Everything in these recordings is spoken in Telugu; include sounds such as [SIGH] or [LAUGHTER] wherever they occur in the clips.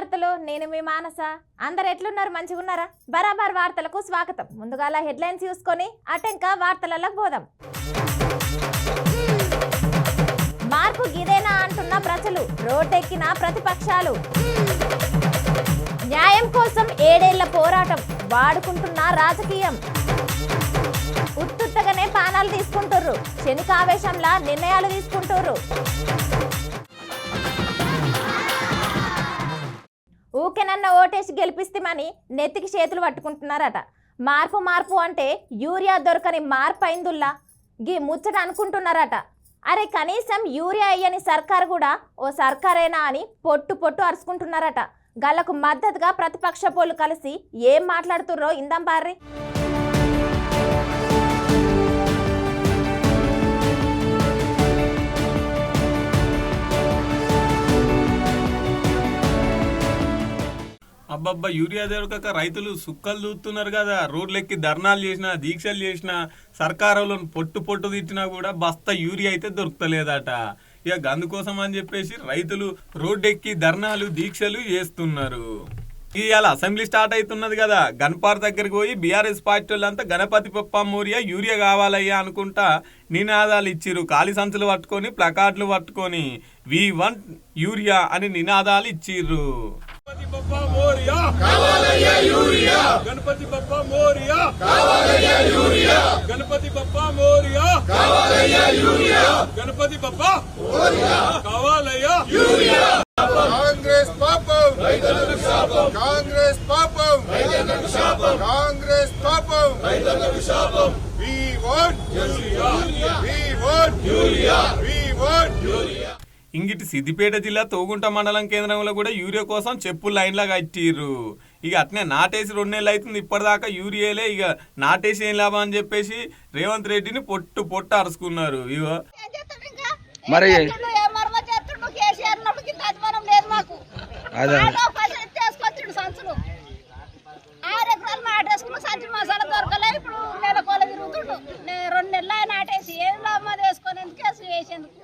వార్తలు నేను మీ మానస. అందరు ఎట్లున్నారు? మంచిగా ఉన్నారా బరాబర్ వార్తలకు స్వాగతం. ముందుగాల హెడ్లైన్స్ చూసుకొని అటెంక వార్తలలో పోదాం. మార్పు గిదేనా అంటున్న ప్రజలు రోడ్డెక్కిన ప్రతిపక్షాలు. న్యాయం కోసం ఏడేళ్ళ పోరాటం వాడుకుంటున్న రాజకీయం. ఉత్తుత్తగానే పానాలు తీసుకుంటుర్రు. క్షణికావేశంలా నిర్ణయాలు తీసుకుంటుర్రు. ఊకెనన్న ఓటేసి గెలిపిస్తామని నెత్తికి చేతులు పట్టుకుంటున్నారట. మార్పు మార్పు అంటే యూరియా దొరకని మార్పు అయిందుల్లా. గీ ముచ్చట అనుకుంటున్నారట. అరే కనీసం యూరియా అయ్యని సర్కార్ కూడా ఓ సర్కారేనా అని పొట్టు పొట్టు అరుచుకుంటున్నారట. గళ్ళకు మద్దతుగా ప్రతిపక్ష పోలు కలిసి ఏం మాట్లాడుతుర్రో ఇందాం పార్రి. అబ్బబ్బా యూరియా దొరకక రైతులు సుక్కలు చూస్తున్నారు కదా. రోడ్లెక్కి ధర్నాలు చేసినా దీక్షలు చేసినా సర్కారంలో పొట్టు పొట్టు తిట్టినా కూడా బస్తా యూరియా అయితే దొరకలేదట ఇక అందుకోసం అని చెప్పేసి రైతులు రోడ్డెక్కి ధర్నాలు దీక్షలు చేస్తున్నారు. ఇవాళ అసెంబ్లీ స్టార్ట్ అవుతున్నది కదా. గన్పార్ దగ్గరికి పోయి బీఆర్ఎస్ పార్టీ వాళ్ళంతా గణపతి పప్ప మోరియా యూరియా కావాలయ్యా అనుకుంటా నినాదాలు ఇచ్చిర్రు. ఖాళీ సంచులు పట్టుకొని ప్లకార్డులు పట్టుకొని వి వన్ యూరియా అని నినాదాలు ఇచ్చిర్రు. గణపతి బప్ప మోరియా కావాలయ్యా యూరియా గణపతి బప్ప మోరియా కావాలయ్యా యూరియా గణపతి బప్ప మోరియా కావాలయ్యా యూరియా గణపతి బప్ప మోరియా కావాలయ్యా యూరియా కాంగ్రెస్ పాపం రైతులకు శాపం కాంగ్రెస్ పాపం రైతులకు శాపం కాంగ్రెస్ పాపం రైతులకు శాపం we want urea we want urea we want urea ఇంగిటి Siddipet జిల్లా తోగుంట మండలం కేంద్రంలో కూడా యూరియా కోసం చెప్పులు లైన్లా కట్టిర్రు. ఇక అట్నే నాటేసి రెండు నెలలు అవుతుంది ఇప్పటిదాకా యూరియాలే. ఇక నాటేసి ఏం లాభం అని చెప్పేసి రేవంత్ రెడ్డిని పొట్టు పొట్టు అరుచుకున్నారు ఇగో. మరి- మరమ చేస్తుండు కేసీఆర్ ఉన్నప్పుడు కింద అభిమానం లేదు మాకు అదే. ఆటో పైసలు ఎత్తేసుకొచ్చిండు సంచులు నాటేసుకున్న సంచి మసాలా దొరకలే. ఇప్పుడు నెల కోల తిరుగుతుండు. రెండు నెలలు ఆయన నాటేసి ఏం లాభం వేసుకొని ఎందుకు కేసు వేసేందుకు?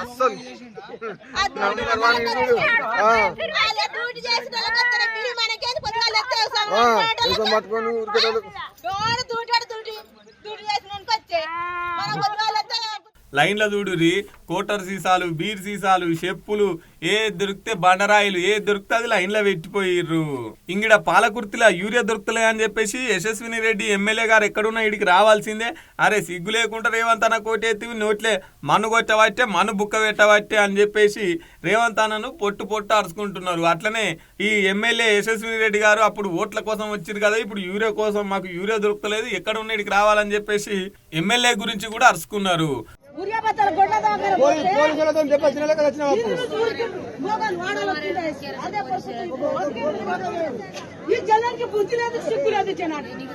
అస్సలు పట్టుకొని దూటాడు దూటి దూటి చేసిన వచ్చే. మన ఎత్తే లైన్ల చూడురి కోటర్ సీసాలు బీర్ సీసాలు చెప్పులు ఏ దొరికితే బండరాయిలు ఏ దొరికితే అది లైన్లో పెట్టిపోయిర్రు. ఇంగిడ పాలకుర్తిలో యూరియా దొరుకుతలే అని చెప్పేసి యశస్విని రెడ్డి ఎమ్మెల్యే గారు ఎక్కడున్నా ఇడికి రావాల్సిందే. అరే సిగ్గు లేకుండా రేవంత్ అన్న కోటెత్తి నోట్లే మన్ను కొట్టబట్టే మన్ను బుక్క పెట్టబట్టే అని చెప్పేసి రేవంత్ అన్నను పొట్టు పొట్టు అరుచుకుంటున్నారు అట్లనే ఈ ఎమ్మెల్యే యశస్విని రెడ్డి గారు అప్పుడు ఓట్ల కోసం వచ్చిరు కదా ఇప్పుడు యూరియా కోసం మాకు యూరియా దొరుకుతలేదు ఎక్కడ ఉన్న ఇడికి రావాలని చెప్పేసి ఎమ్మెల్యే గురించి కూడా అరుచుకున్నారు. పోలీసులతో వచ్చిన వచ్చిండే. అదే పరిస్థితి ఇప్పుడు. ఈ జనానికి బుద్ధి లేదు సిగ్గు లేదు జనానికి.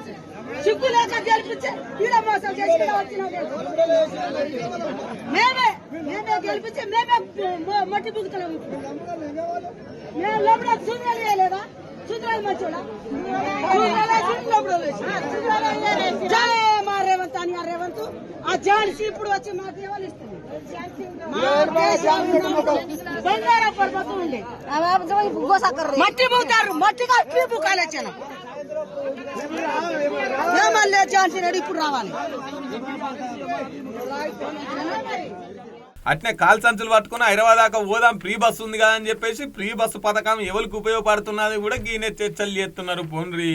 సిగ్గు లేక గెలిపించే ఈడ మోసం చేసి ఈడ వచ్చిన మేమే మేమే గెలిపించి మేమే మట్టి బుగుతున్నాం ఇప్పుడు. మేము లోపల సూర్యాలు వేయలేదా? సూర్యాలు మంచోడా? సూర్యాలు వేసి. అని ఆ రేవంత్. ఆ జాన్సీ ఇప్పుడు వచ్చి మా దేవాలు ఇస్తుంది. బంగారం పడిపోతూ ఉండే. మట్టి మూతారు మట్టి బుకాలు వచ్చాను ఏమల్లే ఝాన్సీ రెడ్డి ఇప్పుడు రావాలి. అట్నే కాల్ సంచులు పట్టుకుని హైదరాబాద్ దాకా పోదాం ఫ్రీ బస్సు ఉంది కదా అని చెప్పేసి ఫ్రీ బస్సు పథకం ఎవరికి ఉపయోగపడుతున్నది కూడా గీనే చర్చలు చేస్తున్నారు పోన్రి.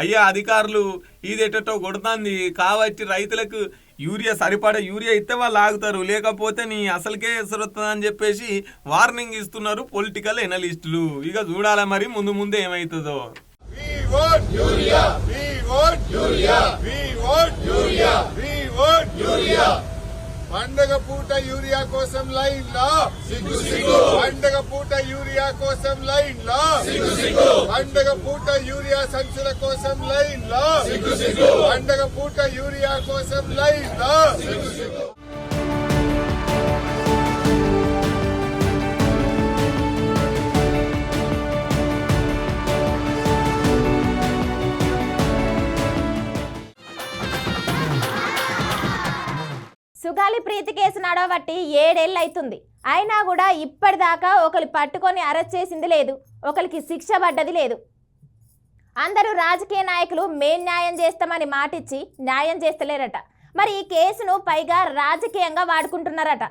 అయ్యా అధికారులు ఇది కొడుతుంది. కాబట్టి రైతులకు యూరియా సరిపడా యూరియా ఇస్తే వాళ్ళు ఆగుతారు. లేకపోతే నీ అసలుకే ఎసరు అని చెప్పేసి వార్నింగ్ ఇస్తున్నారు పొలిటికల్ ఎనలిస్టులు. ఇక చూడాలి మరి ముందు ముందు ఏమవుతుందో యూరియా. పండగ పూట యూరియా కోసం లైన్ లా. పండగ పూట యూరియా కోసం లైన్ లా. పండగ పూట యూరియా సంచుల కోసం లైన్ లా. పండగ పూట యూరియా కోసం లైన్ లా. సుగాలి ప్రీతి కేసు నడవబట్టి ఏడేళ్ళు అవుతుంది అయినా కూడా ఇప్పటిదాకా ఒకరు పట్టుకొని అరెస్ట్ చేసింది లేదు. ఒకరికి శిక్ష పడ్డది లేదు. అందరూ రాజకీయ నాయకులు మేం న్యాయం చేస్తామని మాటిచ్చి న్యాయం చేస్తలేరట. మరి ఈ కేసును పైగా రాజకీయంగా వాడుకుంటున్నారట.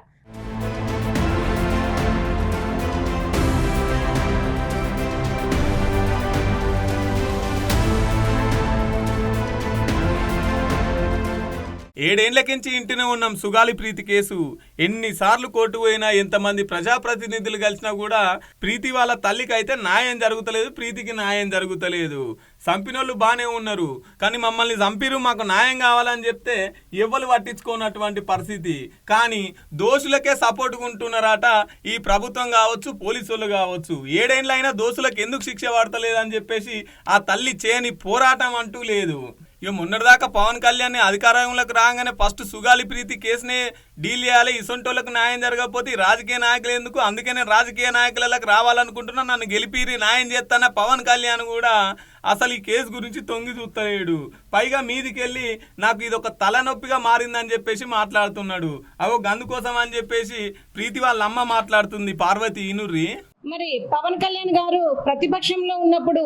ఏడేండ్లకించి ఇంటినే ఉన్నాం సుగాలి ప్రీతి కేసు. ఎన్నిసార్లు కోర్టు పోయినా ఎంతమంది ప్రజాప్రతినిధులు కలిసినా కూడా ప్రీతి వాళ్ళ తల్లికి అయితే న్యాయం జరుగుతలేదు ప్రీతికి న్యాయం జరుగుతలేదు. చంపినోళ్ళు బాగానే ఉన్నారు కానీ మమ్మల్ని చంపిరు మాకు న్యాయం కావాలని చెప్తే ఎవ్వరు పట్టించుకోనటువంటి పరిస్థితి. కానీ దోషులకే సపోర్ట్ ఉంటున్నారట ఈ ప్రభుత్వం కావచ్చు పోలీసులు కావచ్చు. ఏడేండ్లైనా దోషులకు ఎందుకు శిక్ష పడతలేదని చెప్పేసి ఆ తల్లి చేయని పోరాటం అంటూ లేదు. ఇక మొన్నటిదాకా పవన్ కళ్యాణ్ అధికారంలోకి రాగానే ఫస్ట్ సుగాలి ప్రీతి కేసునే డీల్ చేయాలి ఇసొంటోళ్ళకి న్యాయం జరగకపోతే రాజకీయ నాయకులు ఎందుకు? అందుకే నేను రాజకీయ నాయకులకు రావాలనుకుంటున్నా నన్ను గెలిపిరి న్యాయం చేస్తాన? పవన్ కళ్యాణ్ కూడా అసలు ఈ కేసు గురించి తొంగి చూస్తలేడు. పైగా మీదికెళ్ళి నాకు ఇది ఒక తలనొప్పిగా మారిందని చెప్పేసి మాట్లాడుతున్నాడు. అవో గందు కోసం అని చెప్పేసి ప్రీతి వాళ్ళ అమ్మ మాట్లాడుతుంది. పార్వతి ఇనుర్రి మరి పవన్ కళ్యాణ్ గారు ప్రతిపక్షంలో ఉన్నప్పుడు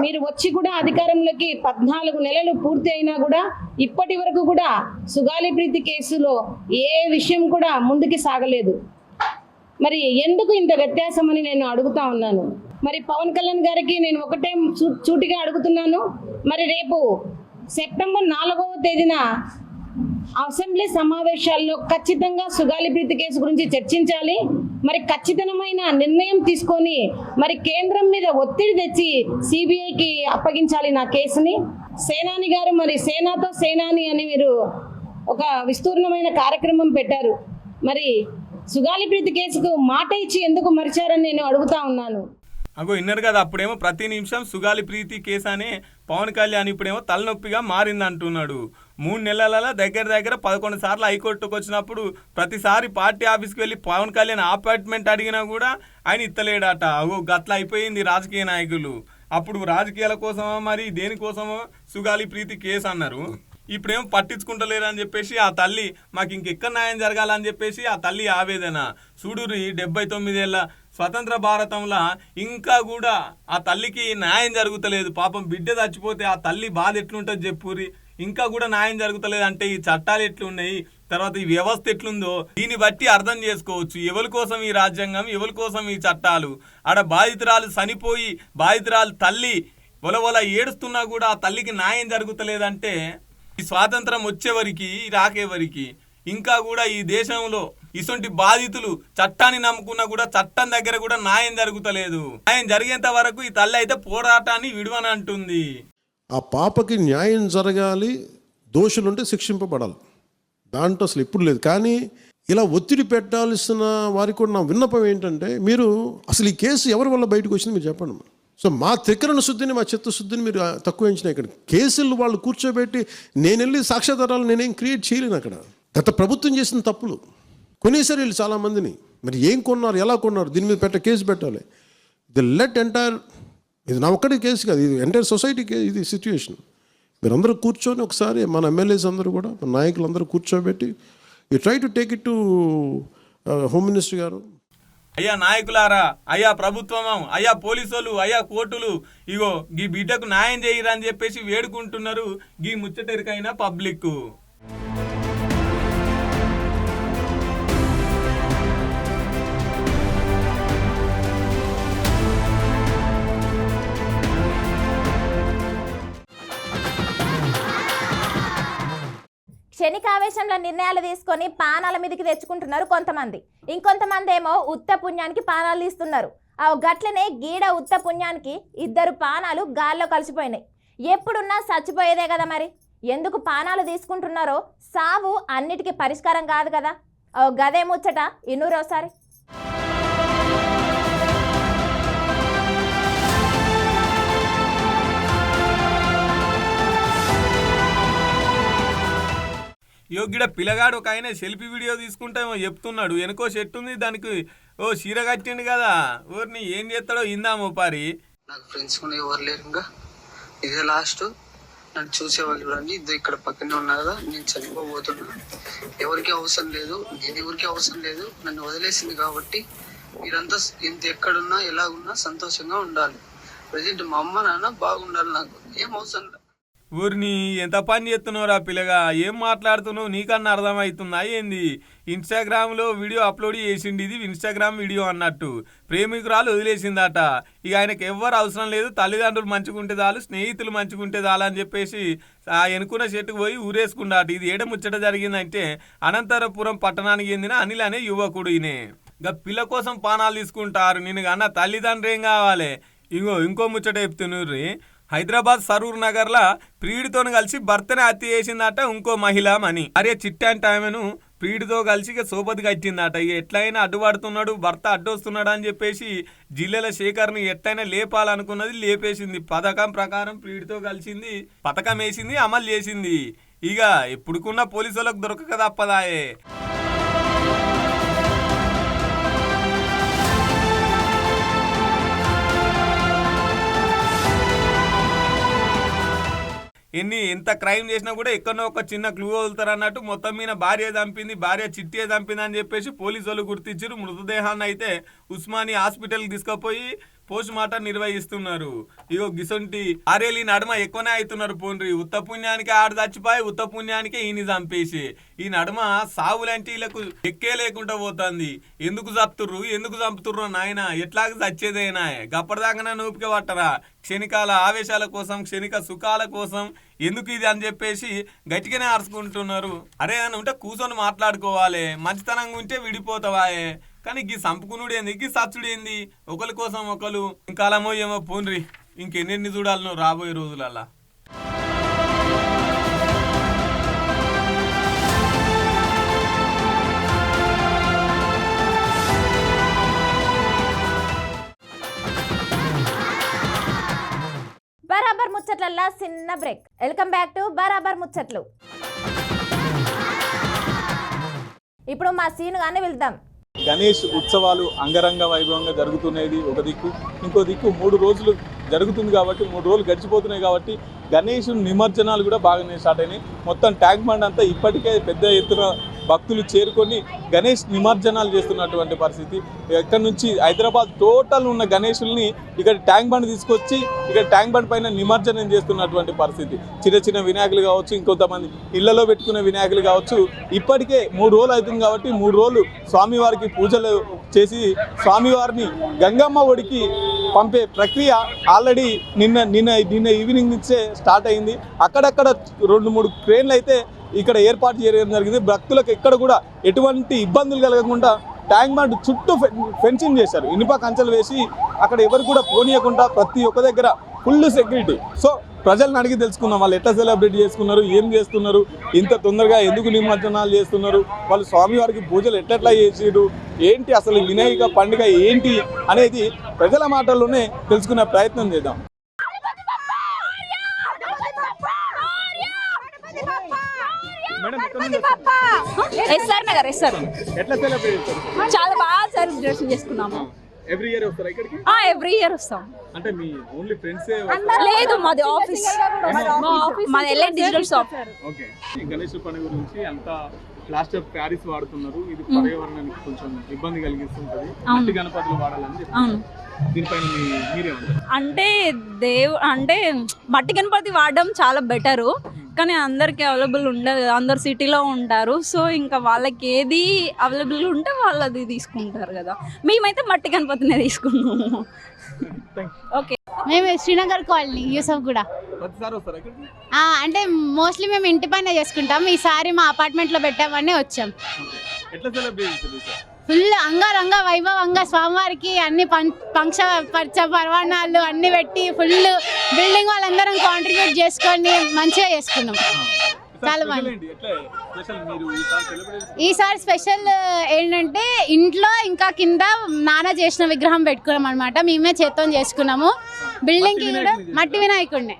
మీరు వచ్చి కూడా అధికారంలోకి పద్నాలుగు నెలలు పూర్తి అయినా కూడా ఇప్పటి వరకు కూడా సుగాలి ప్రీతి కేసులో ఏ విషయం కూడా ముందుకి సాగలేదు. మరి ఎందుకు ఇంత వ్యత్యాసం అని నేను అడుగుతా ఉన్నాను. మరి పవన్ కళ్యాణ్ గారికి నేను ఒకటే చూ- అడుగుతున్నాను. మరి రేపు సెప్టెంబర్ నాలుగవ తేదీన అసెంబ్లీ సమావేశాల్లో ఖచ్చితంగా సుగాలి ప్రీతి కేసు గురించి చర్చించాలి. మరి ఖచ్చితమైన నిర్ణయం తీసుకొని మరి కేంద్రం మీద ఒత్తిడి తెచ్చి సిబిఐకి అప్పగించాలి నా కేసుని. సేనాని గారు మరి సేనాతో సేనాని అని మీరు ఒక విస్తూర్ణమైన కార్యక్రమం పెట్టారు. మరి సుగాలి ప్రీతి కేసుకు మాట ఇచ్చి ఎందుకు మరిచారని నేను అడుగుతా ఉన్నాను. అగో విన్నారు కదా అప్పుడేమో ప్రతి నిమిషం సుగాలి ప్రీతి కేసు అనే పవన్ కళ్యాణ్ ఇప్పుడేమో తలనొప్పిగా మారింది అంటున్నాడు మూడు నెలలలో దగ్గర దగ్గర పదకొండు సార్లు హైకోర్టుకు వచ్చినప్పుడు ప్రతిసారి పార్టీ ఆఫీస్కి వెళ్ళి పవన్ కళ్యాణ్ అపార్ట్మెంట్ అడిగినా కూడా ఆయన ఇత్తలేడట. అగో గట్ల అయిపోయింది రాజకీయ నాయకులు. అప్పుడు రాజకీయాల కోసమో మరి దేనికోసమో సుగాలి ప్రీతి కేసు అన్నారు. ఇప్పుడేం పట్టించుకుంటలేరు అని చెప్పేసి ఆ తల్లి మాకు ఇంకెక్కడ న్యాయం జరగాలని చెప్పేసి ఆ తల్లి ఆవేదన. చూడురి డెబ్బై తొమ్మిదేళ్ళ స్వతంత్ర భారతంలో ఇంకా కూడా ఆ తల్లికి న్యాయం జరుగుతలేదు. పాపం బిడ్డ చచ్చిపోతే ఆ తల్లి బాధ ఎట్లుంటుంది చెప్పురి ఇంకా కూడా న్యాయం జరుగుతలేదు అంటే ఈ చట్టాలు ఎట్లున్నాయి? తర్వాత ఈ వ్యవస్థ ఎట్లుందో దీన్ని బట్టి అర్థం చేసుకోవచ్చు. ఎవరి కోసం ఈ రాజ్యాంగం? ఎవరి కోసం ఈ చట్టాలు? ఆడ బాధితురాలు చనిపోయి బాధితురాలు తల్లి ఒలవల ఏడుస్తున్నా కూడా ఆ తల్లికి న్యాయం జరుగుతలేదంటే ఈ స్వాతంత్రం వచ్చేవరికి రాకేవరికి ఇంకా కూడా ఈ దేశంలో ఇటువంటి బాధితులు చట్టాన్ని నమ్ముకున్నా కూడా చట్టం దగ్గర కూడా న్యాయం జరుగుతలేదు. న్యాయం జరిగేంత వరకు ఈ తల్లి అయితే పోరాటాన్ని విడువనంటుంది. ఆ పాపకి న్యాయం జరగాలి దోషులుంటే శిక్షింపబడాలి. దాంట్లో అసలు ఎప్పుడు లేదు. కానీ ఇలా ఒత్తిడి పెట్టాల్సిన వారికి కూడా నా విన్నపం ఏంటంటే మీరు అసలు ఈ కేసు ఎవరి వల్ల బయటకు వచ్చింది మీరు చెప్పండి సో మా త్రికరణ శుద్ధిని మా చిత్తశుద్ధిని మీరు తక్కువ ఎంచినాయి ఇక్కడ కేసులు వాళ్ళు కూర్చోబెట్టి నేను వెళ్ళి సాక్ష్యాధారాలు నేనేం క్రియేట్ చేయలేను అక్కడ. గత ప్రభుత్వం చేసిన తప్పులు. కొనేసారి వీళ్ళు చాలామందిని. మరి ఏం కొన్నారు ఎలా కొన్నారు? దీని మీద పెట్ట కేసు పెట్టాలి. ది లెట్ ఎంటైర్ ఇది నా ఒక్కడి కేసు కాదు ఇది ఎంటైర్ సొసైటీకి ఇది సిచ్యువేషన్ మీరందరూ కూర్చొని ఒకసారి మన ఎమ్మెల్యేస్ అందరూ కూడా మన నాయకులందరూ కూర్చోబెట్టి you try to take it to home minister గారు. అయ్యా నాయకులారా అయ్యా ప్రభుత్వం అయ్యా పోలీసులు అయ్యా కోర్టులు ఇగో గీ బిడ్డకు న్యాయం చేయరా అని చెప్పేసి వేడుకుంటున్నారు గీ ముచ్చటెరికైన పబ్లిక్ శనికావేశంలో నిర్ణయాలు తీసుకొని పానాల మీదకి తెచ్చుకుంటున్నారు కొంతమంది. ఇంకొంతమంది ఏమో ఉత్త పుణ్యానికి పానాలు తీస్తున్నారు. ఆ గట్లనే గీడ ఉత్త పుణ్యానికి ఇద్దరు పానాలు గాల్లో కలిసిపోయినాయి. ఎప్పుడున్నా చచ్చిపోయేదే కదా మరి? ఎందుకు పానాలు తీసుకుంటున్నారో సావు అన్నిటికీ పరిష్కారం కాదు కదా? ఓ గదే ముచ్చట ఇన్నూరోసారి ఒకసారి యోగ్యుడ పిల్లగాడు ఒక ఆయన సెల్ఫీ వీడియో తీసుకుంటామో చెప్తున్నాడు. వెనుకో చెట్టు ఉంది దానికి ఓ చీర కట్టిండు కదా. ఊరిని ఏం చేస్తాడో ఇందాము పారి. నాకు ఫ్రెండ్స్ కూడా ఎవరు లేరు ఇంకా. ఇదే లాస్ట్ నన్ను చూసేవాళ్ళు చూడండి ఇది ఇక్కడ పక్కనే ఉన్నా కదా. నేను చనిపోబోతున్నా. ఎవరికి అవసరం లేదు. నేను ఎవరికి అవసరం లేదు. నన్ను వదిలేసింది కాబట్టి మీరంతా ఎంత ఎక్కడున్నా ఎలా ఉన్నా సంతోషంగా ఉండాలి. ప్రజెంట్ మా అమ్మ నాన్న బాగుండాలి నాకు. ఏం అవసరం లేదు ఊరిని ఎంత పని చేస్తున్నావురా పిల్లగా? ఏం మాట్లాడుతున్నావు? నీకన్నా అర్థమవుతుందా ఏంది? ఇన్స్టాగ్రామ్లో వీడియో అప్లోడ్ చేసిండి ఇది ఇన్స్టాగ్రామ్ వీడియో అన్నట్టు. ప్రేమికురాలు వదిలేసిందట. ఇక ఆయనకు ఎవ్వరు అవసరం లేదు. తల్లిదండ్రులు మంచుకుంటే చాలు స్నేహితులు మంచుకుంటే చాలు అని చెప్పేసి ఆ ఎనుకున్న చెట్టుకు పోయి ఊరేసుకున్నాడు ఇది ఏడ ముచ్చట జరిగిందంటే అనంతరపురం పట్టణానికి చెందిన అనిల్ అనే యువకుడు ఈయనే. ఇక పిల్ల కోసం పానాలు తీసుకుంటారు. నేను అన్న తల్లిదండ్రులు ఏం కావాలి? ఇంకో ఇంకో ముచ్చట చెప్తున్నారు. హైదరాబాద్ సరూర్ నగర్ లా ప్రియుడితో కలిసి భర్తని హత్య చేసిందట ఇంకో మహిళ మని అరే చిట్టాంటి ఆమెను ప్రియుడితో కలిసి ఇక సోపతి కట్టిందట. ఇక ఎట్లయినా అడ్డుపడుతున్నాడు భర్త అడ్డొస్తున్నాడు అని చెప్పేసి జిల్లెల శేఖర్ని ఎట్లయినా లేపాలనుకున్నది లేపేసింది. పథకం ప్రకారం ప్రియుడితో కలిసింది పథకం వేసింది అమలు చేసింది. ఇక ఎప్పుడుకున్న పోలీసు వాళ్ళకి దొరకక తప్పదాయే. ఎన్ని ఎంత క్రైమ్ చేసినా కూడా ఎక్కడో ఒక చిన్న క్లూ వదులుతారు అన్నట్టు మొత్తం మీద భార్య చంపింది భార్య చిట్టే చంపింది అని చెప్పేసి పోలీసు వాళ్ళు గుర్తించారు మృతదేహాన్ని అయితే ఉస్మాని హాస్పిటల్కి తీసుకుపోయి పోస్ట్ మార్టం నిర్వహిస్తున్నారు. ఇగో గిసొంటి ఆరేలి నడమ ఎక్కువనే అవుతున్నారు పోండ్రి ఉత్త పుణ్యానికి ఆడ చచ్చిపోయి ఉత్త పుణ్యానికి ఈయన చంపేసి. ఈ నడమ సావులంటే వీళ్ళకు ఎక్కే లేకుండా పోతుంది. ఎందుకు చంపుతుర్రు? ఎందుకు చంపుతుర్రు నాయన ఎట్లాగ చచ్చేదేనా గప్పటిదాకా నూపిక పట్టరా. క్షణికాల ఆవేశాల కోసం క్షణిక సుఖాల కోసం ఎందుకు ఇది అని చెప్పేసి గట్టిగానే అరుచుకుంటున్నారు. అరే అని ఉంటే కూర్చొని మాట్లాడుకోవాలి. మంచితనంగా ఉంటే విడిపోతావాయే. కానీ గీ సంపుకునుడు ఏంది? గీ సచ్చుడు ఏంది? ఒకరి కోసం ఒకరు ఇంకాలమో ఏమో పోన్రి. ఇంకెన్నెన్ని చూడాలనో రాబోయే రోజులల్లా. బరాబర్ ముచ్చట్లల్లా చిన్న బ్రేక్. వెల్కమ్ బ్యాక్ టు బరాబర్ ముచ్చట్లు. ఇప్పుడు మా సీను కానీ వెళ్దాం. గణేష్ ఉత్సవాలు అంగరంగ వైభవంగా జరుగుతున్నది ఒక దిక్కు. ఇంకో దిక్కు మూడు రోజులు జరుగుతుంది కాబట్టి మూడు రోజులు గడిచిపోతున్నాయి కాబట్టి గణేష్ నిమజ్జనాలు కూడా బాగానే స్టార్ట్ అయినాయి. మొత్తం ట్యాంక్ బండ్ అంతా ఇప్పటికే పెద్ద ఎత్తున భక్తులు చేరుకొని గణేష్ నిమజ్జనాలు చేస్తున్నటువంటి పరిస్థితి. ఇక్కడ నుంచి హైదరాబాద్ టోటల్ ఉన్న గణేషుల్ని ఇక్కడ ట్యాంక్ బండ్ తీసుకొచ్చి ఇక్కడ ట్యాంక్ బండ్ పైన నిమజ్జనం చేస్తున్నటువంటి పరిస్థితి. చిన్న చిన్న వినాయకులు కావచ్చు ఇంకొంతమంది ఇళ్ళలో పెట్టుకునే వినాయకులు కావచ్చు. ఇప్పటికే మూడు రోజులు అవుతుంది కాబట్టి మూడు రోజులు స్వామివారికి పూజలు చేసి స్వామివారిని గంగమ్మ ఒడికి పంపే ప్రక్రియ ఆల్రెడీ నిన్న నిన్న నిన్న ఈవినింగ్ నుంచే స్టార్ట్ అయింది. అక్కడక్కడ రెండు మూడు క్రేన్లు అయితే ఇక్కడ ఏర్పాటు చేయడం జరిగింది. భక్తులకు ఎక్కడ కూడా ఎటువంటి ఇబ్బందులు కలగకుండా ట్యాంక్ బండ్ చుట్టూ ఫెన్సింగ్ చేశారు. ఇనుప కంచెలు వేసి అక్కడ ఎవరు కూడా పోనీయకుండా ప్రతి ఒక్క దగ్గర ఫుల్ సెక్యూరిటీ. సో ప్రజలను అడిగి తెలుసుకుందాం. వాళ్ళు ఎట్లా సెలబ్రేట్ చేసుకున్నారు? ఏం చేస్తున్నారు? ఇంత తొందరగా ఎందుకు నిమజ్జనాలు చేస్తున్నారు? వాళ్ళు స్వామివారికి పూజలు ఎట్లెట్లా చేసిరు ఏంటి అసలు వినాయక పండుగ ఏంటి అనేది ప్రజల మాటల్లోనే తెలుసుకునే ప్రయత్నం చేద్దాం మేడం ఎక్కడ నుండి ఎస్ఆర్ నగర్ ఎస్ఆర్ ఎట్లా సెలబ్రేట్ చాలా బాగా సెలబ్రేషన్ చేసుకున్నాము. ఎవ్రీ ఇయర్ వస్తారా ఇక్కడికి? ఎవ్రీ ఇయర్ వస్తాం. అంటే మీ ఓన్లీ ఫ్రెండ్స్ లేదు మాది ఆఫీస్ మాది ఎల్ఐ డిజిటల్ షాప్ ఓకే. ఈ గణేష్ పండుగ గురించి అంతా ప్లాస్టర్ ప్యారిస్ వాడుతున్నారు. ఇది పర్యావరణానికి కొంచెం ఇబ్బంది కలిగిస్తుంటది. మట్టి గణపతులు వాడాలని చెప్పి అవును. దీనిపైన మీ మీరేమంటారు అంటే దేవ్ అంటే మట్టి గణపతి వాడడం చాలా బెటరు. కానీ అందరికి అవైలబుల్ ఉండదు అందరు సిటీలో ఉంటారు. సో ఇంకా వాళ్ళకి ఏది అవైలబుల్ ఉంటే వాళ్ళు అది తీసుకుంటారు కదా. మేమైతే మట్టి గణపతినే తీసుకున్నాము ఓకే మేము శ్రీనగర్ కాలనీ యూసఫ్ కూడా అంటే మోస్ట్లీ మేము ఇంటి పైన చేసుకుంటాం. ఈసారి మా అపార్ట్మెంట్లో పెట్టామని వచ్చాం? ఫుల్ అంగరంగ వైభవంగా స్వామివారికి అన్ని పంక్ష పచ్చ పర్వాణాలు అన్ని పెట్టి ఫుల్ బిల్డింగ్ వాళ్ళందరం కాంట్రిబ్యూట్ చేసుకొని మంచిగా చేసుకున్నాం. చాలా బాగుంది. ఈసారి స్పెషల్ ఏంటంటే ఇంట్లో ఇంకా కింద నాన్న చేసిన విగ్రహం పెట్టుకున్నాం అనమాట మేమే చేత్తో చేసుకున్నాము. బిల్డింగ్కి కూడా మట్టి వినాయకుడిని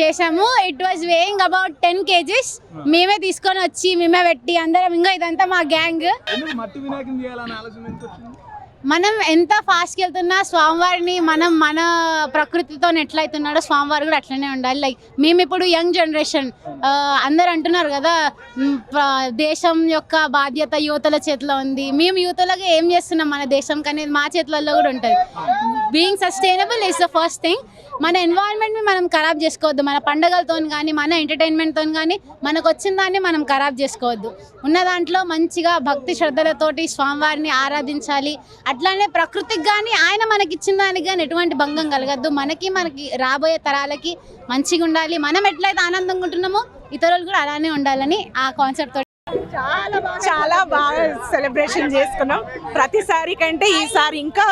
చేసాము it was weighing about ten kgs మేమే తీసుకొని వచ్చి మేమే పెట్టి అందరం ఇంకా ఇదంతా మా గ్యాంగ్ మనం ఎంత ఫాస్ట్కి వెళ్తున్నా స్వామివారిని మనం మన ప్రకృతితో ఎట్లయితున్నాడో స్వామివారు కూడా అట్లనే ఉండాలి. లైక్ మేము ఇప్పుడు యంగ్ జనరేషన్ అందరు అంటున్నారు కదా దేశం యొక్క బాధ్యత యువతల చేతిలో ఉంది. మేము యువతలకు ఏం చేస్తున్నాం మన దేశం కానీ మా చేతులలో కూడా ఉంటుంది. Being sustainable is the first thing మన ఎన్వైరన్మెంట్ని మనం ఖరాబ్ చేసుకోవద్దు. మన పండగలతో కానీ మన ఎంటర్టైన్మెంట్తో కానీ మనకు వచ్చిన దాన్ని మనం ఖరాబ్ చేసుకోవద్దు. ఉన్న దాంట్లో మంచిగా భక్తి శ్రద్ధలతోటి స్వామివారిని ఆరాధించాలి. అట్లానే ప్రకృతికి కానీ ఆయన మనకి ఇచ్చిన దానికి కానీ ఎటువంటి భంగం కలగద్దు. మనకి మనకి రాబోయే తరాలకి మంచిగా ఉండాలి మనం ఎట్లయితే ఆనందంగా ఉంటున్నామో ఇతరులు కూడా అలానే ఉండాలని ఆ కాన్సెప్ట్ తోటి చాలా బాగా సెలబ్రేషన్ చేసుకున్నాం. ప్రతిసారి కంటే ఈసారి ఇంకా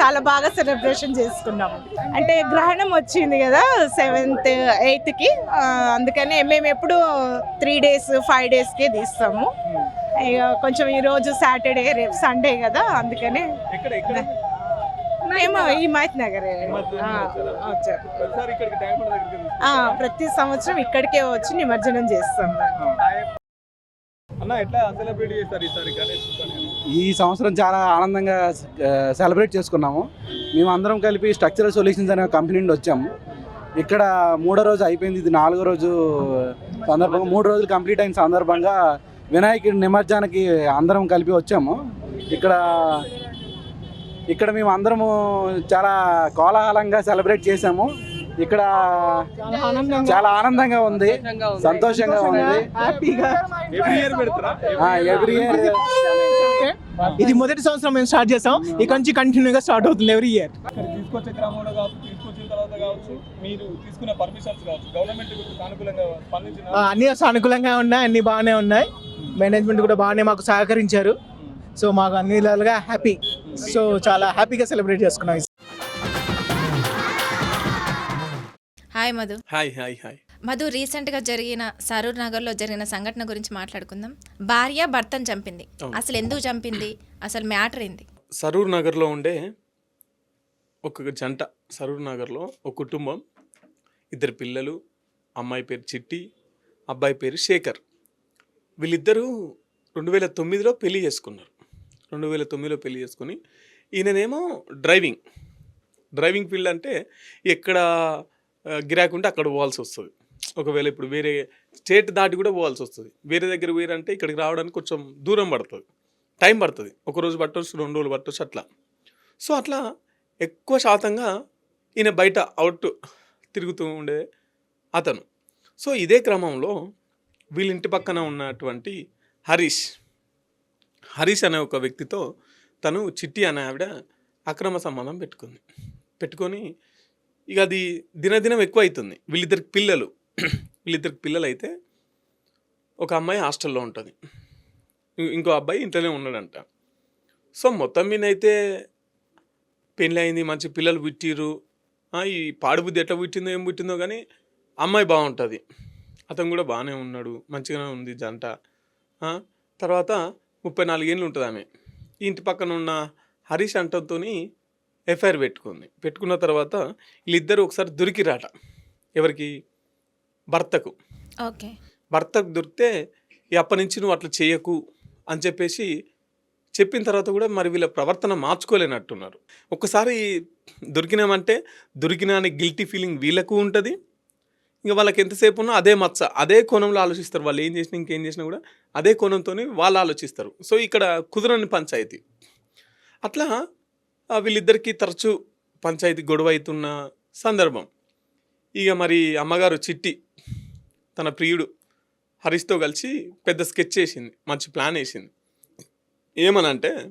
చాలా బాగా సెలబ్రేషన్ చేసుకున్నాం. అంటే గ్రహణం వచ్చింది కదా సెవెంత్ ఎయిత్కి అందుకని మేము ఎప్పుడు త్రీ డేస్ ఫైవ్ డేస్కే తీస్తాము. ఇక కొంచెం ఈరోజు సాటర్డే రేపు సండే కదా అందుకని మేము ఈ మహత్ నగర్ ప్రతి సంవత్సరం ఇక్కడికే వచ్చి నిమజ్జనం చేస్తాం అన్న ఎట్లా సెలబ్రేట్ చేస్తారు ఈసారి గణేష్ పండుగ? ఈ సంవత్సరం చాలా ఆనందంగా సెలబ్రేట్ చేసుకున్నాము. మేము అందరం కలిపి స్ట్రక్చరల్ సొల్యూషన్స్ అనే కంపెనీ నుండి వచ్చాము. ఇక్కడ మూడో రోజు అయిపోయింది ఇది నాలుగో రోజు సందర్భంగా మూడు రోజులు కంప్లీట్ అయిన సందర్భంగా వినాయకుడి నిమజ్జనానికి అందరం కలిపి వచ్చాము. ఇక్కడ ఇక్కడ మేము అందరము చాలా కోలాహలంగా సెలబ్రేట్ చేసాము ఇక్కడ చాలా ఆనందంగా ఉంది. సంతోషంగా ఉంది. హ్యాపీగా. ఎవ్రీ ఇయర్ పెడతారా? ఎవ్రీ ఇయర్ ఇది మొదటి సంవత్సరం మేము స్టార్ట్ చేసాం. ఇక నుంచి కంటిన్యూగా స్టార్ట్ అవుతుంది ఎవ్రీ ఇయర్ ఇక్కడ తీసుకొచ్చే క్రమంలో కావచ్చు తీసుకొచ్చిన తర్వాత కావచ్చు మీరు తీసుకున్న పర్మిషన్స్ కావచ్చు గవర్నమెంట్ అనుకూలంగా స్పందించిన? అన్ని సానుకూలంగా ఉన్నాయి అన్ని బాగానే ఉన్నాయి. మేనేజ్మెంట్ కూడా బాగానే మాకు సహకరించారు. సో మాకు అన్ని విధాలుగా హ్యాపీ సో చాలా హ్యాపీగా సెలబ్రేట్ చేసుకున్నాం hi Madhu. Hi hi hi. Madhu రీసెంట్గా జరిగిన సరూర్ నగర్లో జరిగిన సంఘటన గురించి మాట్లాడుకుందాం. భార్య భర్తను చంపింది. అసలు ఎందుకు చంపింది? అసలు మ్యాటర్ ఏంది? సరూర్ నగర్లో ఉండే ఒక జంట సరూర్ నగర్లో ఒక కుటుంబం. ఇద్దరు పిల్లలు అమ్మాయి పేరు చిట్టి అబ్బాయి పేరు శేఖర్. వీళ్ళిద్దరూ రెండు వేల తొమ్మిదిలో పెళ్ళి చేసుకున్నారు. రెండు వేల తొమ్మిదిలో పెళ్ళి చేసుకుని ఈయననేమో డ్రైవింగ్. డ్రైవింగ్ ఫీల్డ్ అంటే ఎక్కడ గిరాకీ ఉంటే అక్కడ పోవాల్సి వస్తుంది. ఒకవేళ ఇప్పుడు వేరే స్టేట్ దాటి కూడా పోవాల్సి వస్తుంది. వేరే దగ్గర వేరంటే ఇక్కడికి రావడానికి కొంచెం దూరం పడుతుంది. టైం పడుతుంది. ఒక రోజు పట్టవచ్చు రెండు రోజులు పట్టవచ్చు అట్లా. సో అట్లా ఎక్కువ శాతంగా ఈయన బయట అవుట్ తిరుగుతూ ఉండే అతను. సో ఇదే క్రమంలో వీళ్ళింటి పక్కన ఉన్నటువంటి హరీష్. హరీష్ అనే ఒక వ్యక్తితో తను చిట్టి అనే ఆవిడ అక్రమ సంబంధం పెట్టుకుంది. పెట్టుకొని ఇక అది దినదినం ఎక్కువ అవుతుంది వీళ్ళిద్దరికి పిల్లలు. [CLEARS THROAT] వీళ్ళిద్దరికి పిల్లలు అయితే ఒక అమ్మాయి హాస్టల్లో ఉంటుంది. ఇంకో అబ్బాయి ఇంట్లోనే ఉన్నాడంట. సో మొత్తం మీద అయితే పెళ్ళి అయింది మంచి పిల్లలు పుట్టిరు ఈ పాడుబుద్ధి ఎట్లా పుట్టిందో ఏం పుట్టిందో కానీ అమ్మాయి బాగుంటుంది. అతను కూడా బాగానే ఉన్నాడు మంచిగానే ఉంది జంట. తర్వాత ముప్పై నాలుగేళ్ళు ఉంటుంది ఆమె. ఇంటి పక్కన ఉన్న హరీష్ అంటంతో ఎఫ్ఐఆర్ పెట్టుకుంది. పెట్టుకున్న తర్వాత వీళ్ళిద్దరు ఒకసారి దొరికిరాట. ఎవరికి? భర్తకు. ఓకే. భర్తకు దొరికితే "ఈ అప్పటి నుంచి నువ్వు అట్లా చేయకు అని చెప్పేసి చెప్పిన తర్వాత కూడా మరి వీళ్ళ ప్రవర్తన మార్చుకోలేనట్టున్నారు. ఒక్కసారి దొరికినామంటే దొరికినా అని గిల్టీ ఫీలింగ్ వీళ్ళకు ఉంటుంది. ఇంకా వాళ్ళకి ఎంతసేపు ఉన్నా అదే మచ్చ అదే కోణంలో ఆలోచిస్తారు. వాళ్ళు ఏం చేసినా ఇంకేం చేసినా కూడా అదే కోణంతో వాళ్ళు ఆలోచిస్తారు. సో ఇక్కడ కుదరని పంచాయతీ. అట్లా వీళ్ళిద్దరికీ తరచూ పంచాయతీ గొడవ అవుతున్న సందర్భం. ఇక మరి అమ్మగారు చిట్టి తన ప్రియుడు హరీష్తో కలిసి పెద్ద స్కెచ్ వేసింది మంచి ప్లాన్ వేసింది. ఏమనంటే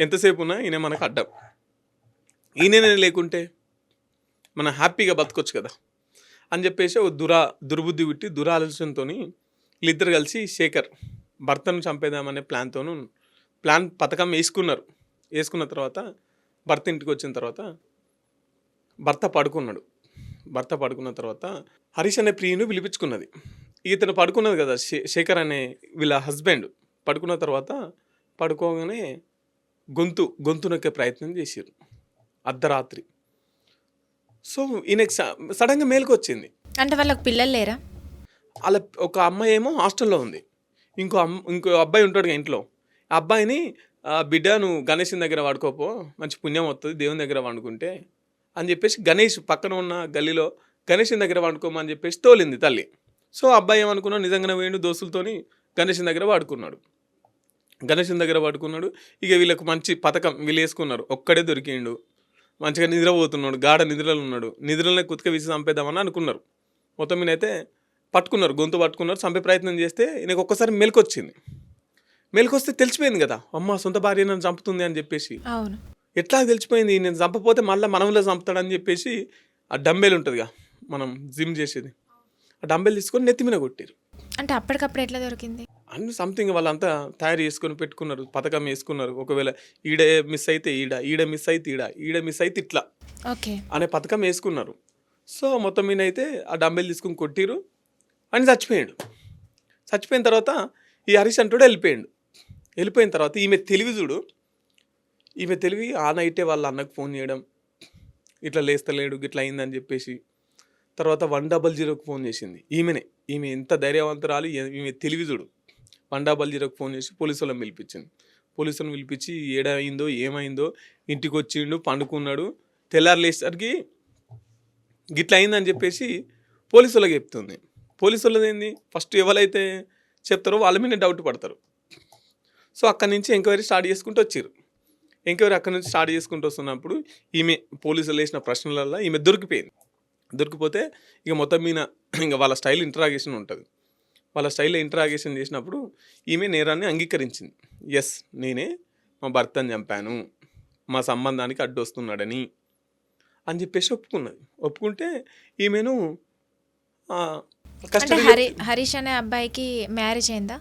ఎంతసేపు ఉన్నా ఈయన మనకు అడ్డం. ఈయననే లేకుంటే మనం హ్యాపీగా బతకొచ్చు కదా అని చెప్పేసి ఒక దురా దుర్బుద్ధి పుట్టి దురాలోచనతో వీళ్ళిద్దరు కలిసి శేఖర్ భర్తను చంపేద్దామనే ప్లాన్తోనూ ప్లాన్ పథకం వేసుకున్నారు. వేసుకున్న తర్వాత భర్త ఇంటికి వచ్చిన తర్వాత భర్త పడుకున్నాడు. భర్త పడుకున్న తర్వాత హరీష్ అనే ప్రియుని పిలిపించుకున్నది. ఇతను పడుకున్నది కదా శే- శేఖర్ అనే వీళ్ళ హస్బెండ్. పడుకున్న తర్వాత పడుకోగానే గొంతు గొంతు నొక్కే ప్రయత్నం చేసారు అర్ధరాత్రి. సో ఈయనకి సడన్గా మేలుకు వచ్చింది అంటే వాళ్ళకి పిల్లలు లేరా? వాళ్ళ ఒక అమ్మాయి ఏమో హాస్టల్లో ఉంది. ఇంకో అమ్మ ఇంకో అబ్బాయి ఉంటాడు ఇంట్లో. ఆ అబ్బాయిని "ఆ, బిడ్డ నువ్వు గణేష్ దగ్గర వాడుకోపో మంచి పుణ్యం వస్తుంది దేవుని దగ్గర వండుకుంటే అని చెప్పేసి గణేష్ పక్కన ఉన్న గల్లీలో గణేష్ దగ్గర వండుకోమని చెప్పేసి తోలింది తల్లి. సో అబ్బాయి ఏమనుకున్నాడు? నిజంగానే వేణు దోస్తులతోని గణేష్ దగ్గర వాడుకున్నాడు. గణేష్ దగ్గర పడుకున్నాడు ఇక వీళ్ళకు మంచి పథకం వీళ్ళు వేసుకున్నారు. ఒక్కడే దొరికిండు. మంచిగా నిద్రపోతున్నాడు. గాఢ నిద్రలో ఉన్నాడు. నిద్రలనే కుతుక విసి చంపేద్దామని అనుకున్నారు. మొత్తం మీద అయితే పట్టుకున్నారు. గొంతు పట్టుకున్నారు. చంపే ప్రయత్నం చేస్తే ఈయనకు ఒక్కసారి మెలకొచ్చింది మెలకొస్తే తెలిసిపోయింది కదా. అమ్మ సొంత భార్య నన్ను చంపుతుంది అని చెప్పేసి. అవును. ఎట్లా తెలిసిపోయింది? నేను చంపపోతే మళ్ళీ మనములో చంపుతాడని చెప్పేసి ఆ డంబెల్ ఉంటుందిగా మనం జిమ్ చేసేది. ఆ డంబెల్ తీసుకొని నెత్తి మీద కొట్టారు. అంటే అప్పటికప్పుడు ఎట్లా దొరికింది? అన్ని సంథింగ్ వాళ్ళంతా తయారు చేసుకొని పెట్టుకున్నారు పథకం వేసుకున్నారు. ఒకవేళ ఈడ మిస్ అయితే ఈడ ఈడ మిస్ అయితే ఈడ ఈడ మిస్ అయితే ఇట్లా ఓకే. అనే పథకం వేసుకున్నారు. సో మొత్తం మీద అయితే ఆ డంబెల్ తీసుకుని కొట్టిరు. అని చచ్చిపోయాడు. చచ్చిపోయిన తర్వాత ఈ హరీష్ అంటూడు వెళ్ళిపోయాడు. వెళ్ళిపోయిన తర్వాత ఈమె తెలివి చూడు. ఈమె తెలివి ఆ నైటే వాళ్ళ అన్నకు ఫోన్ చేయడం. ఇట్లా లేస్తలేడు ఇట్లా అయిందని చెప్పేసి. తర్వాత వన్ డబల్ జీరోకి ఫోన్ చేసింది. ఈమెనే. ఈమె ఎంత ధైర్యవంతురాలు ఈమె తెలివి చూడు. వన్ డబల్ జీరోకి ఫోన్ చేసి పోలీసు వాళ్ళని పిలిపించింది. పోలీసులను పిలిపించి ఏడైందో ఏమైందో ఇంటికి వచ్చిండు పండుకున్నాడు. తెల్లారు లేచేసరికి గిట్ల అయిందని చెప్పేసి పోలీసు వాళ్ళకి చెప్తుంది. పోలీసు వాళ్ళది ఏంది? ఫస్ట్ ఎవరైతే చెప్తారో వాళ్ళ మీద డౌట్ పడతారు. సో అక్కడి నుంచి ఎంక్వైరీ స్టార్ట్ చేసుకుంటూ వచ్చారు. ఎంక్వైరీ అక్కడి నుంచి స్టార్ట్ చేసుకుంటూ వస్తున్నప్పుడు ఈమె పోలీసులు వేసిన ప్రశ్నలల్లో ఈమె దొరికిపోయింది. దొరికిపోతే ఇక మొత్తం మీద ఇంకా వాళ్ళ స్టైల్ ఇంటరాగేషన్ ఉంటుంది. వాళ్ళ స్టైల్లో ఇంటరాగేషన్ చేసినప్పుడు ఈమె నేరాన్ని అంగీకరించింది. ఎస్ నేనే మా భర్తని చంపాను. మా సంబంధానికి అడ్డు వస్తున్నాడని అని చెప్పేసి ఒప్పుకున్నది. ఒప్పుకుంటే ఈమెను హరీష్ అనే అబ్బాయికి మ్యారేజ్ అయిందా?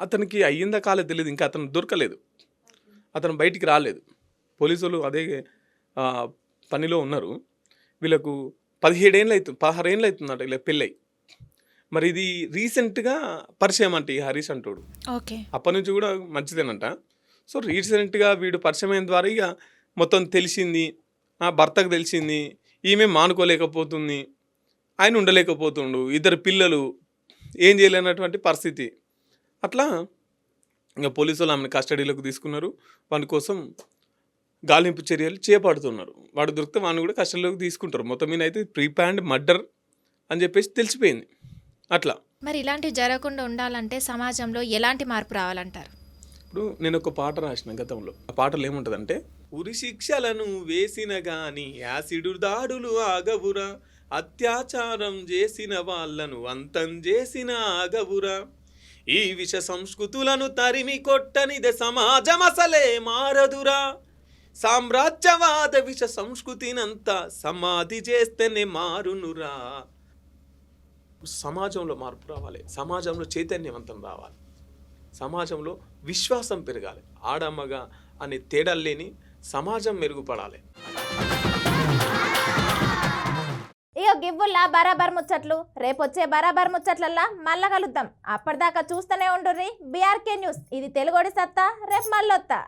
అతనికి అయ్యిందా కాలేదు తెలియదు ఇంకా అతను దొరకలేదు. అతను బయటికి రాలేదు. పోలీసులు అదే పనిలో ఉన్నారు. వీళ్ళకు పదిహేడేళ్ళు అవుతుంది పదహారేళ్ళు అవుతుందట ఇలా పెళ్ళై. మరి ఇది రీసెంట్గా పరిచయం అంటే ఈ హరీష్ అంటోడు. ఓకే. అప్పటి నుంచి కూడా మంచిదేనంట. సో రీసెంట్గా వీడు పరిచయం అయిన ద్వారా ఇక మొత్తం తెలిసింది ఆ భర్తకు తెలిసింది ఈమె మానుకోలేకపోతుంది ఆయన ఉండలేకపోతుండు ఇద్దరు పిల్లలు ఏం చేయలేనటువంటి పరిస్థితి. అట్లా ఇంకా పోలీసులు ఆమెను కస్టడీలోకి తీసుకున్నారు. వాని కోసం గాలింపు చర్యలు చేపడుతున్నారు. వాడు దొరికితే వాడిని కూడా కస్టడీలోకి తీసుకుంటారు. మొత్తం మీద అయితే ప్రీ ప్లాన్డ్ మర్డర్ అని చెప్పేసి తెలిసిపోయింది. అట్లా. మరి ఇలాంటివి జరగకుండా ఉండాలంటే సమాజంలో ఎలాంటి మార్పు రావాలంటారు? ఇప్పుడు నేను ఒక పాట రాసిన గతంలో. ఆ పాటలో ఏముంటుందంటే ఉరి శిక్షలను వేసిన గాని యాసిడు దాడులు ఆగవురా. అత్యాచారం చేసిన వాళ్ళను అంతం చేసిన ఆగవురా. ఈ విష సంస్కృతులను తరిమి కొట్టనిదే సమాజం అసలే మారదురా. సామ్రాజ్యవాద విష సంస్కృతినంతా సమాధి చేస్తేనే మారునురా. సమాజంలో మార్పు రావాలి సమాజంలో చైతన్యవంతం రావాలి సమాజంలో విశ్వాసం పెరగాలి. ఆడమ్మగా అనే తేడా లేని సమాజం మెరుగుపడాలి. ఇక గివ్వుల్లా బరాబర్ ముచ్చట్లు. రేపొచ్చే బరాబర్ ముచ్చట్లల్లా మళ్ళా కలుద్దాం. అప్పటిదాకా చూస్తూనే ఉండుర్రి. BRK news. ఇది తెలుగోడి సత్తా రేపు మళ్ళొత్తా.